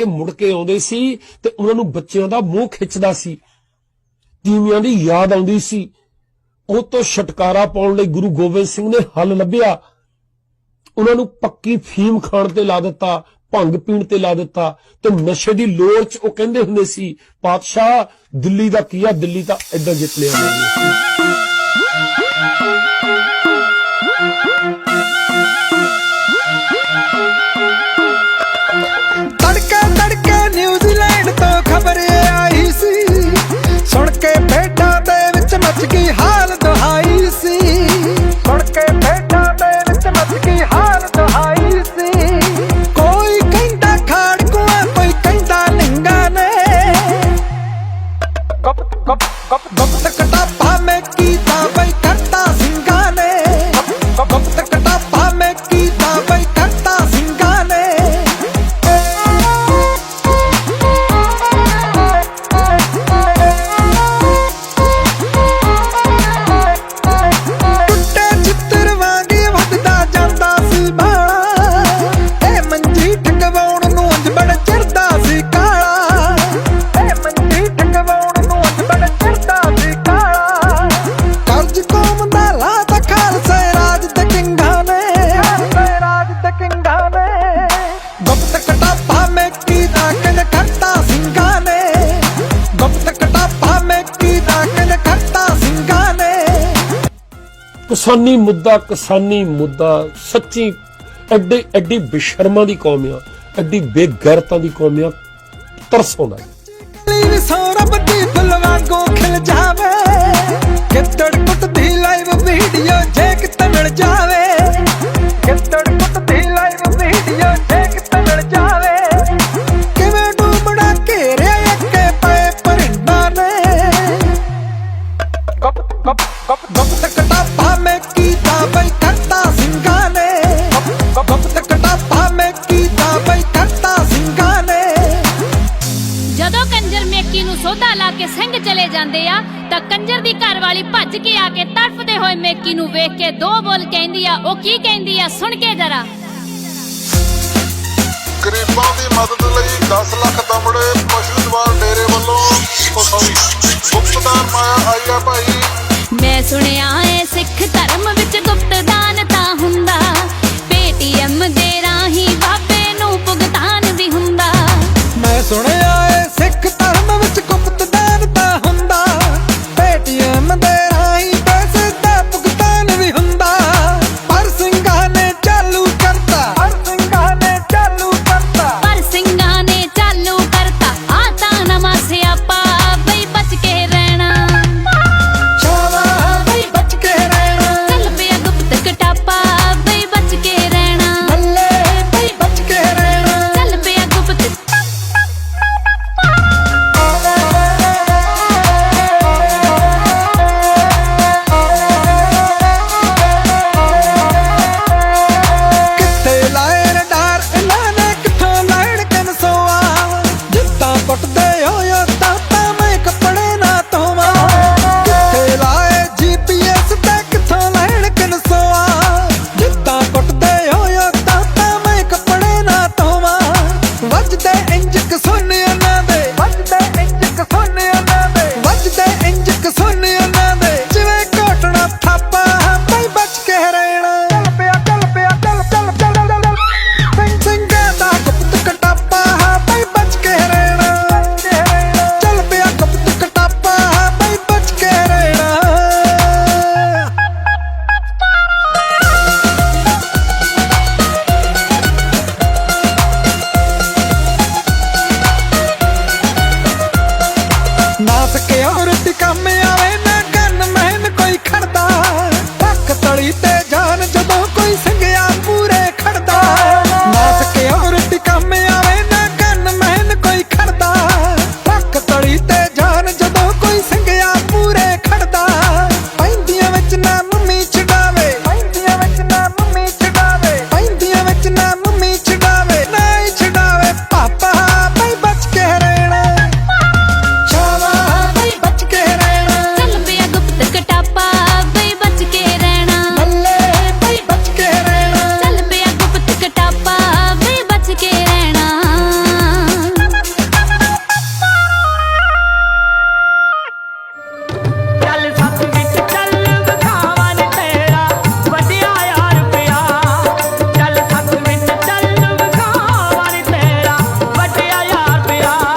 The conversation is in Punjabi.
ਕੇ ਮੁੜ ਕੇ ਆਉਂਦੇ ਸੀ ਤੇ ਉਹਨਾਂ ਨੂੰ ਬੱਚਿਆਂ ਦਾ ਮੂੰਹ ਖਿੱਚਦਾ ਸੀ। ਤੀਵੀਆਂ ਦੀ ਯਾਦ ਆਉਂਦੀ ਸੀ। ਉਹ ਤੋਂ ਛਟਕਾਰਾ ਪਾਉਣ ਲਈ ਗੁਰੂ ਗੋਬਿੰਦ ਸਿੰਘ ਨੇ ਹੱਲ ਲੱਭਿਆ। ਉਹਨਾਂ ਨੂੰ ਪੱਕੀ ਫੀਮ ਖਾਣ ਤੇ ਲਾ ਦਿੱਤਾ, ਭੰਗ ਪੀਣ ਤੇ ਲਾ ਦਿੱਤਾ ਤੇ ਨਸ਼ੇ ਦੀ ਲੋੜ 'ਚ ਉਹ ਕਹਿੰਦੇ ਹੁੰਦੇ ਸੀ, ਪਾਤਸ਼ਾਹ, ਦਿੱਲੀ ਦਾ ਕੀਆ, ਦਿੱਲੀ ਤਾਂ ਐਦਾਂ ਜਿੱਤ ਲਿਆ ਜੀ ਗੱਪ ਗੱਪ ਗੱਪ ਗੱਪ ਤੱਕ ਟਾਪਾ ਮੈਂ ਕੀਤਾ ਬਈ ਕਟਾਪਾ ਮੈਂ ਕੀਤਾ ਕਿਨ ਖੱਟਾ ਸਿੰਘਾਂ ਨੇ? ਗੁਪਤ ਕਟਾਪਾ ਮੈਂ ਕੀਤਾ ਕਿਨ ਖੱਟਾ ਸਿੰਘਾਂ ਨੇ? ਕਿਸਾਨੀ ਮੁੱਦਾ ਕਿਸਾਨੀ ਮੁੱਦਾ, ਸੱਚੀ ਐਡੀ ਐਡੀ ਬੇਸ਼ਰਮਾਂ ਦੀ ਕੌਮ ਆ, ਐਡੀ ਬੇਗੈਰਤਾਂ ਦੀ ਕੌਮ ਆ, ਤਰਸ ਆਉਂਦਾ ਆ ਕੇ ਸਿੰਘ ਚਲੇ ਜਾਂਦੇ ਆ ਤਾਂ ਕੰਜਰ ਦੀ ਘਰ ਵਾਲੀ ਭੱਜ ਕੇ ਆ ਕੇ ਤੜਫਦੇ ਹੋਏ ਮੇਕੀ ਨੂੰ ਵੇਖ ਕੇ ਦੋ ਬੋਲ ਕਹਿੰਦੀ ਆ ਉਹ ਕੀ ਕਹਿੰਦੀ ਆ ਸੁਣ ਕੇ ਜਰਾ। ਗਰੀਬਾਂ ਦੀ ਮਦਦ ਲਈ 10 ਲੱਖ ਦਮੜੇ ਪਸ਼ੂ ਦਵਾਰ ਡੇਰੇ ਵੱਲੋਂ। ਸੌਰੀ ਮਾਇਆ ਆਈ ਭਾਈ। ਮੈਂ ਸੁਣਿਆ not again.